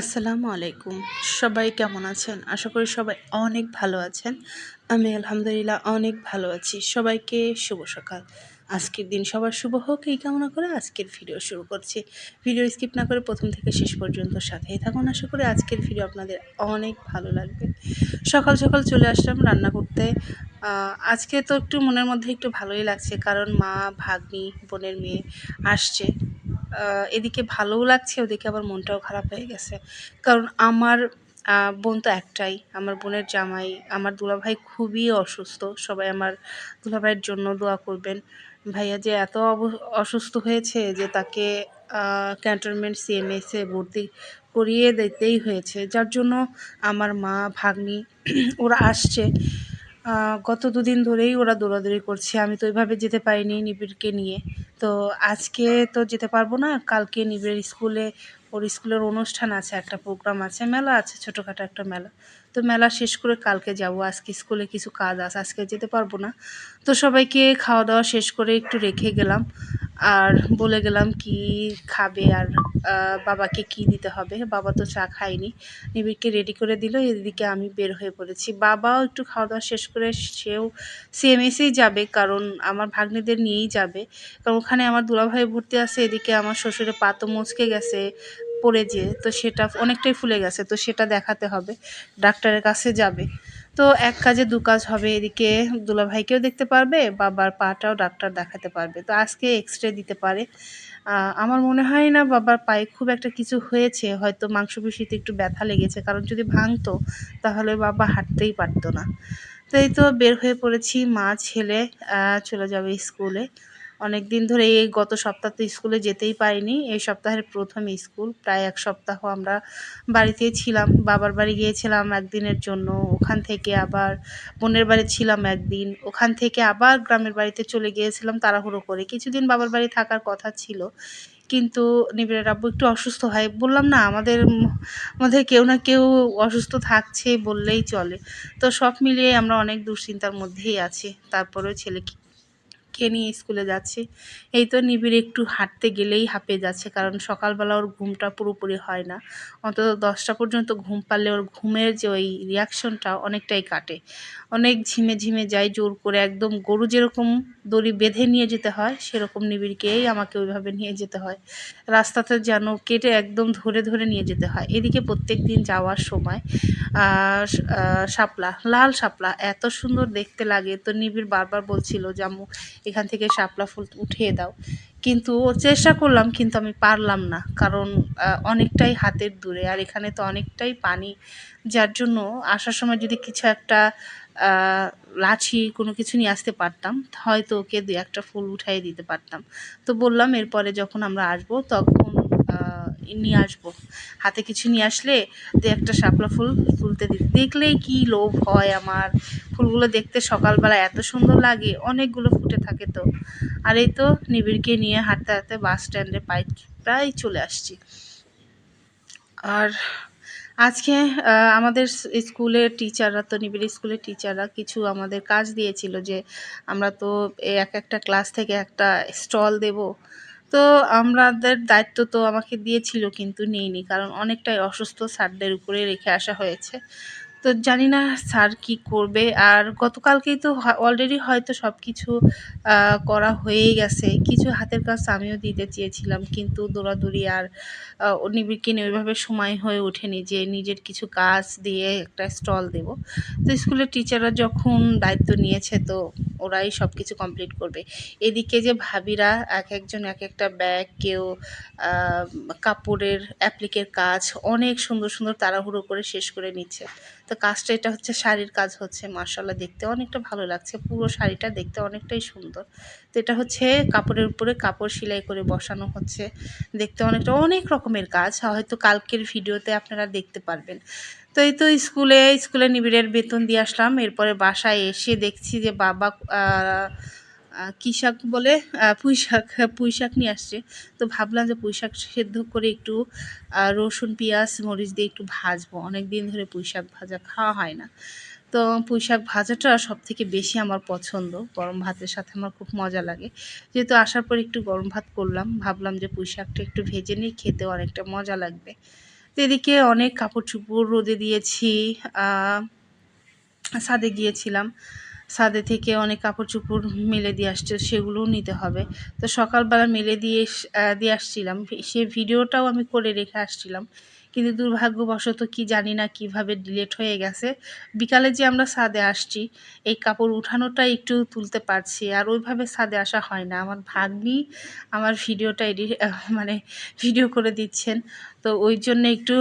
আসসালামু আলাইকুম। সবাই কেমন আছেন? আশা করি সবাই অনেক ভালো আছেন। আমি আলহামদুলিল্লাহ অনেক ভালো আছি। সবাইকে শুভ সকাল। আজকের দিন সবার শুভ হোক, এই কামনা করে আজকের ভিডিও শুরু করছি। ভিডিও স্কিপ না করে প্রথম থেকে শেষ পর্যন্ত সাথেই থাকুন। আশা করি আজকের ভিডিও আপনাদের অনেক ভালো লাগবে। সকাল সকাল চলে আসলাম রান্না করতে। আজকে তো একটু মনের মধ্যে একটু ভালোই লাগছে। কারণ মা, ভাগ্নি, বোনের মেয়ে আসছে। এদিকে ভালোও লাগছে, ওদিকে আবার মনটাও খারাপ হয়ে গেছে। কারণ আমার বোন তো একটাই, আমার বোনের জামাই, আমার দুলাভাই খুবই অসুস্থ, সবাই আমার দুলাভাইয়ের জন্য দোয়া করবেন। ভাইয়া যে এত অসুস্থ হয়েছে যে তাকে ক্যান্টনমেন্ট সিএমএসে ভর্তি করিয়ে দিতেই হয়েছে। যার জন্য আমার মা, ভাগ্নি, ওরা আসছে। গত দুদিন ধরেই ওরা দৌড়াদৌড়ি করছে। আমি তো ওইভাবে যেতে পারিনি নিবিড়কে নিয়ে। তো আজকে তো যেতে পারব না। কালকে নিবিড়ের স্কুলে, ওর স্কুলের অনুষ্ঠান আছে, একটা প্রোগ্রাম আছে, মেলা আছে, ছোটোখাটো একটা মেলা। তো মেলা শেষ করে কালকে যাব। আজকে স্কুলে কিছু কাজ আছে, আজকে যেতে পারব না। তো সবাইকে খাওয়া দাওয়া শেষ করে একটু রেখে গেলাম। আর বলে গেলাম কি খাবে আর বাবাকে কি দিতে হবে? বাবা তো চা খায়নি। নিবিড়কে রেডি করে দিল, এদিকে আমি বের হয়ে পড়েছি। বাবাও একটু খাওয়া দাওয়া শেষ করে সেও সিএমএসেই যাবে, কারণ আমার ভাগ্নেদের নিয়েই যাবে। কারণ ওখানে আমার দুলাভাই ভর্তি আছে, এদিকে আমার শ্বশুরের পা তো মুচকে গেছে, পড়ে যেয়ে, তো সেটা অনেকটাই ফুলে গেছে, তো সেটা দেখাতে হবে। ডাক্তারের কাছে যাবে। তো এক কাজে দু কাজ হবে, এদিকে দুলাভাইকেও দেখতে পারবে, বাবার পাটাও ডাক্তার দেখাতে পারবে। তো আজকে এক্স রে দিতে পারে। আমার মনে হয় না বাবার পায়ে খুব একটা কিছু হয়েছে, হয়তো মাংসপেশিতে একটু ব্যথা লেগেছে, কারণ যদি ভাঙতো তাহলে বাবা হাঁটতেই পারতো না। তো এই তো বের হয়ে পড়েছি, মা, ছেলে চলে যাবে স্কুলে। অনেক দিন ধরে এই গত সপ্তাহ তো স্কুলে যেতেই পারিনি। এই সপ্তাহের প্রথম স্কুল। প্রায় এক সপ্তাহ আমরা বাড়িতেই ছিলাম, বাবার বাড়ি গিয়েছিলাম একদিনের জন্য। ওখান থেকে আবার বোনের বাড়ি ছিলাম একদিন। ওখান থেকে আবার গ্রামের বাড়িতে চলে গিয়েছিলাম তাড়াহুড়ো করে। কিছুদিন বাবার বাড়ি থাকার কথা ছিল। কিন্তু নিবিড়ের আব্বু একটু অসুস্থ হয়। বললাম, না, আমাদের মধ্যে কেউ না কেউ অসুস্থ থাকছে বললেই চলে। তো সব মিলিয়ে আমরা অনেক দুশ্চিন্তার মধ্যেই আছি। তারপরেও ছেলে কে নিয়ে স্কুলে যাচ্ছি? এই তো নিবিড় একটু হাঁটতে গেলেই হাঁপে যাচ্ছে, কারণ সকালবেলা ওর ঘুমটা পুরোপুরি হয় না। অন্তত দশটা পর্যন্ত ঘুম পারলে ওর ঘুমের যে ওই রিয়াকশনটা অনেকটাই কাটে। অনেক ঝিমে ঝিমে যায়, জোর করে একদম গরু যেরকম দড়ি বেঁধে নিয়ে যেতে হয়, সেরকম নিবিড়কেই আমাকে ওইভাবে নিয়ে যেতে হয়। রাস্তাতে যেন কেটে একদম ধরে ধরে নিয়ে যেতে হয়। এদিকে প্রত্যেক দিন যাওয়ার সময় শাপলা, লাল শাপলা, এত সুন্দর দেখতে লাগে। তো নিবিড় বারবার বলছিল জামু এখান থেকে শাপলা ফুল উঠিয়ে দাও। কিন্তু চেষ্টা করলাম, কিন্তু আমি পারলাম না। কারণ অনেকটাই হাতের দূরে। আর এখানে তো অনেকটাই পানি। যার জন্য আসার সময় যদি কিছু একটা লাঠি, কোনো কিছু নিয়ে আসতে পারতাম, হয়তো ওকে দু একটা ফুল উঠাই দিতে পারতাম। তো বললাম, এরপরে যখন আমরা আসব, তখন নিয়ে আসব। হাতে কিছু নিয়ে আসলে দু একটা শাপলা ফুল তুলতে দিতে দেখলেই কি লোভ হয় আমার। ফুলগুলো দেখতে সকালবেলা এত সুন্দর লাগে, অনেকগুলো ফুটে থাকে তো। আর এই তো নিবিড়কে নিয়ে হাঁটতে হাঁটতে বাস স্ট্যান্ডে পাই প্রায় চলে আসছি। আর আজকে আমাদের স্কুলের টিচাররা তো, নিবিড় স্কুলের টিচাররা কিছু আমাদের কাজ দিয়েছিল যে, আমরা তো এক একটা ক্লাস থেকে একটা স্টল দেব। তো আমাদের দায়িত্ব তো আমাকে দিয়েছিল কিন্তু নিইনি, কারণ অনেকটাই অসুস্থ স্যারদের উপরে রেখে আসা হয়েছে। তো জানি না স্যার কি করবে। আর গতকালকেই তো অলরেডি হয়তো সব কিছু করা হয়েই গেছে। কিছু হাতের কাজ আমিও দিতে চেয়েছিলাম, কিন্তু দৌড়াদৌড়ি আর নিবিড়কে ওইভাবে সময় হয়ে ওঠেনি যে নিজের কিছু কাজ দিয়ে একটা স্টল দেব। তো স্কুলের টিচাররা যখন দায়িত্ব নিয়েছে তো ওরাই সব কিছু কমপ্লিট করবে। এদিকে যে ভাবিরা এক একজন এক একটা ব্যাগ কেউ কাপড়ের অ্যাপ্লিকের কাজ, অনেক সুন্দর সুন্দর তাড়াহুড়ো করে শেষ করে নিচ্ছে। তো কাজটা এটা হচ্ছে শাড়ির কাজ হচ্ছে মার্শাল্লাহ দেখতে অনেকটা ভালো লাগছে, পুরো শাড়িটা দেখতে অনেকটাই সুন্দর। তো এটা হচ্ছে কাপড়ের উপরে কাপড় সেলাই করে বসানো হচ্ছে, দেখতে অনেকটা, অনেক রকমের কাজ, হয়তো কালকের ভিডিওতে আপনারা দেখতে পারবেন। তো এই তো স্কুলে স্কুলে নিবিড়ের বেতন দিয়ে আসলাম। এরপরে বাসায় এসে দেখছি যে বাবা কী শাক বলে পুঁই শাক পুঁই শাক নিয়ে আসছে। তো ভাবলাম যে পুঁই শাক সেদ্ধ করে একটু রসুন, পেঁয়াজ, মরিচ দিয়ে একটু ভাজবো। অনেক দিন ধরে পুঁই শাক ভাজা খাওয়া হয় না। তো পুঁই শাক ভাজাটা সব থেকে বেশি আমার পছন্দ। গরম ভাতের সাথে আমার খুব মজা লাগে। যেহেতু আসার পর একটু গরম ভাত করলাম, ভাবলাম যে পুঁই শাকটা একটু ভেজে নিয়ে খেতেও অনেকটা মজা লাগবে। এদিকে অনেক কাপড় চুপড় রোদে দিয়েছি সাদে গিয়েছিলাম। সাদে থেকে অনেক কাপড় চুপড় মেলে দিয়ে আসছে, সেগুলোও নিতে হবে। তো সকালবেলা মেলে দিয়ে দিয়ে আসছিলাম। সে ভিডিওটাও আমি করে রেখে আসছিলাম। কিন্তু দুর্ভাগ্যবশত কি জানি না কীভাবে ডিলেট হয়ে গেছে। বিকালে যে আমরা ছাদে আসছি, এই কাপড় উঠানোটা একটু তুলতে পারছি, আর ওইভাবে ছাদে আসা হয় না। আমার ভাগ্নি আমার ভিডিওটা এডি মানে ভিডিও করে দিচ্ছেন। তো ওই জন্য একটু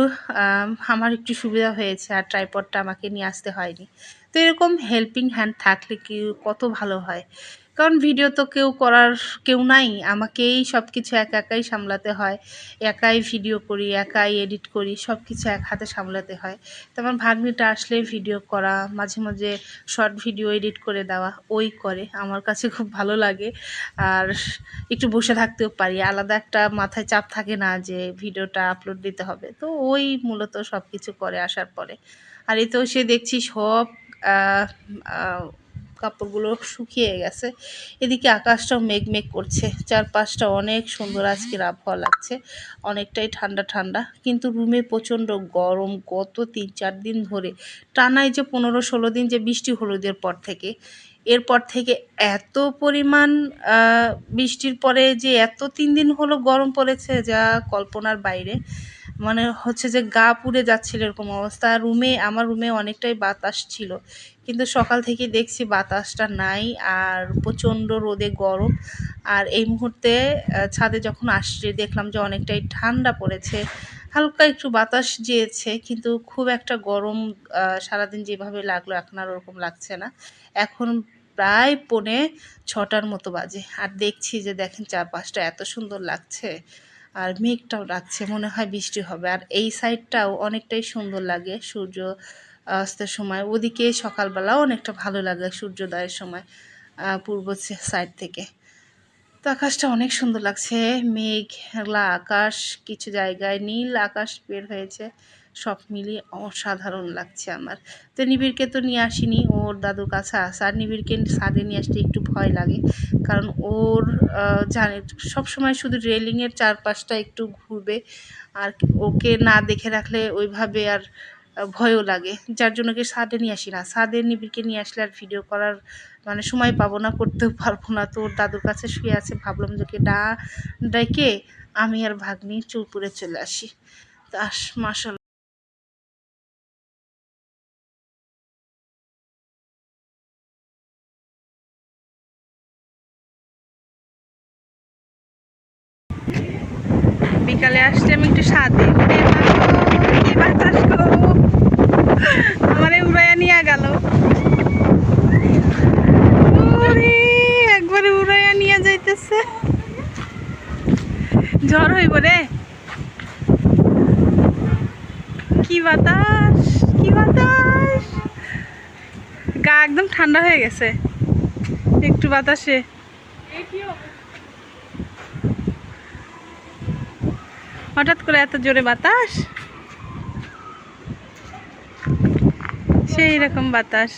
আমার একটু সুবিধা হয়েছে, আর ট্রাইপডটা আমাকে নিয়ে আসতে হয়নি। তো এরকম হেল্পিং হ্যান্ড থাকলে কি কত ভালো হয়? কারণ ভিডিও তো কেউ করার কেউ নাই। আমাকেই সব কিছু একা একাই সামলাতে হয়। একাই ভিডিও করি, একাই এডিট করি সব কিছু এক হাতে সামলাতে হয়। তো আমার ভাগ্নিটা আসলে ভিডিও করা, মাঝে মাঝে শর্ট ভিডিও এডিট করে দেওয়া, ওই করে। আমার কাছে খুব ভালো লাগে। আর একটু বসে থাকতেও পারি। আলাদা একটা মাথায় চাপ থাকে না যে ভিডিওটা আপলোড দিতে হবে। তো ওই মূলত সব কিছু করে আসার পরে। আর তো সে দেখছি সব কাপড়গুলো শুকিয়ে গেছে। এদিকে আকাশটাও মেঘ মেঘ করছে। চারপাশটা অনেক সুন্দর আজকের আবহাওয়া লাগছে। অনেকটাই ঠান্ডা ঠান্ডা। কিন্তু রুমে প্রচণ্ড গরম গত তিন, চার দিন ধরে। টানাই যে পনেরো, ষোলো দিন যে বৃষ্টি হলুদের পর থেকে। এরপর থেকে এত পরিমাণ বৃষ্টির পরে যে এত তিন দিন হলো গরম পড়েছে, যা কল্পনার বাইরে। মানে হচ্ছে যে গা পুড়ে যাচ্ছিল এরকম অবস্থা। আর রুমে আমার রুমে অনেকটাই বাতাস ছিল। কিন্তু সকাল থেকে দেখছি বাতাসটা নাই আর প্রচণ্ড রোদে গরম। আর এই মুহূর্তে ছাদে যখন আসছে, দেখলাম যে অনেকটাই ঠান্ডা পড়েছে। হালকা একটু বাতাস যেয়েছে কিন্তু খুব একটা গরম সারাদিন যেভাবে লাগল, এখন আর ওরকম লাগছে না। এখন প্রায় পৌনে ছটার মতো বাজে। আর দেখছি যে, দেখেন চারপাশটা এত সুন্দর লাগছে। আর মেঘটাও ডাকছে, মনে হয় বৃষ্টি হবে। আর এই সাইডটাও অনেকটাই সুন্দর লাগে সূর্য অস্তের সময়। ওদিকে সকালবেলাও অনেকটা ভালো লাগে সূর্যোদয়ের সময় পূর্ব সাইড থেকে। তো আকাশটা অনেক সুন্দর লাগছে। মেঘলা আকাশ, কিছু জায়গায় নীল আকাশ বের হয়েছে। সব মিলিয়ে অসাধারণ লাগছে আমার। তো নিবিড়কে তো নিয়ে আসিনি, ওর দাদুর কাছে আসা। আর নিবিড়কে ছাদে নিয়ে আসতে একটু ভয় লাগে। কারণ ওর জানে সব সময় শুধু রেলিংয়ের চারপাশটা একটু ঘুরবে। আর ওকে না দেখে রাখলে ওইভাবে আর ভয়ও লাগে। যার জন্য কি ছাদে নিয়ে আসি না। ছাদে নিবিড়কে নিয়ে আসলে আর ভিডিও করার মানে সময় পাবো না, করতেও পারব না। তো দাদুর কাছে শুয়ে আছে, ভাবলাম যে ডা ডেকে আমি আর ভাগ্নি চুলপুরে চলে আসি। তা মাসাল বিকালে আসছি আমি একটু কি বাতাস আমারে উড়াইয়া নিয়ে গেল। একবারে উড়াইয়া নিয়ে যাইতেছে। ঝড় হইব রে। কি বাতাস কি বাতাস। গা একদম ঠান্ডা হয়ে গেছে। একটু বাতাসে। হঠাৎ করে এত জোরে বাতাস। সেই রকম বাতাস।